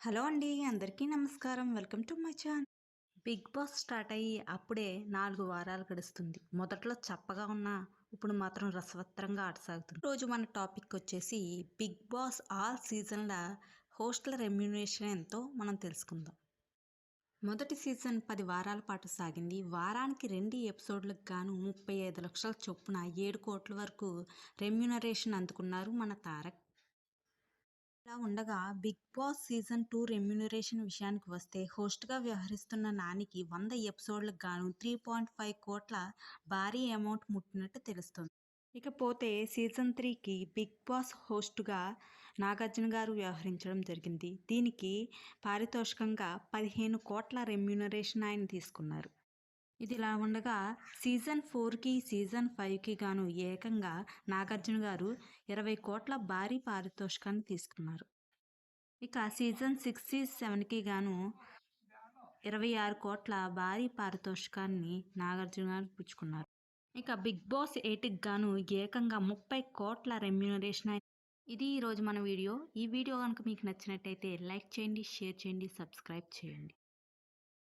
Hello అండి అందరికీ నమస్కారం. Welcome to my channel Bigg Boss start అయ్యి అప్పుడే నాలుగు వారాలు గడుస్తుంది. మొదట్లో చప్పగా ఉన్న ఇప్పుడు మాత్రం రసవత్తరంగా ఆటసాగుతుంది. రోజు మన టాపిక్ వచ్చేసి బిగ్ బాస్ ఆల్ సీజన్ల హోస్ట్ల రెమ్యునేషన్ ఎంతో మనం తెలుసుకుందాం. మొదటి సీజన్ పది వారాల పాటు సాగింది. వారానికి రెండు ఎపిసోడ్లకు గాను ముప్పై ఐదు లక్షల చొప్పున ఏడు కోట్ల వరకు రెమ్యునరేషన్ అందుకున్నారు మన తారక్. ఇలా ఉండగా Bigg Boss season two remuneration విషయానికి వస్తే హోస్ట్గా వ్యవహరిస్తున్న నానికి వంద ఎపిసోడ్లకు గాను త్రీ పాయింట్ ఫైవ్ కోట్ల భారీ అమౌంట్ ముట్టినట్టు తెలుస్తుంది. ఇకపోతే సీజన్ త్రీకి బిగ్ బాస్ హోస్ట్గా నాగార్జున గారు వ్యవహరించడం జరిగింది. దీనికి పారితోషికంగా పదిహేను కోట్ల రెమ్యునరేషన్ ఆయన తీసుకున్నారు. ఇది ఇలా ఉండగా సీజన్ ఫోర్కి సీజన్ ఫైవ్కి గాను ఏకంగా నాగార్జున గారు ఇరవై కోట్ల భారీ పారితోషికాన్ని తీసుకున్నారు. ఇక సీజన్ సిక్స్ సెవెన్కి గాను ఇరవై ఆరు కోట్ల భారీ పారితోషికాన్ని నాగార్జున గారు పుచ్చుకున్నారు. ఇక బిగ్ బాస్ ఎయిట్కి గాను ఏకంగా ముప్పై కోట్ల రెమ్యూనరేషన్ ఇది ఈరోజు మన వీడియో. ఈ వీడియో కనుక మీకు నచ్చినట్టయితే లైక్ చేయండి షేర్ చేయండి సబ్స్క్రైబ్ చేయండి.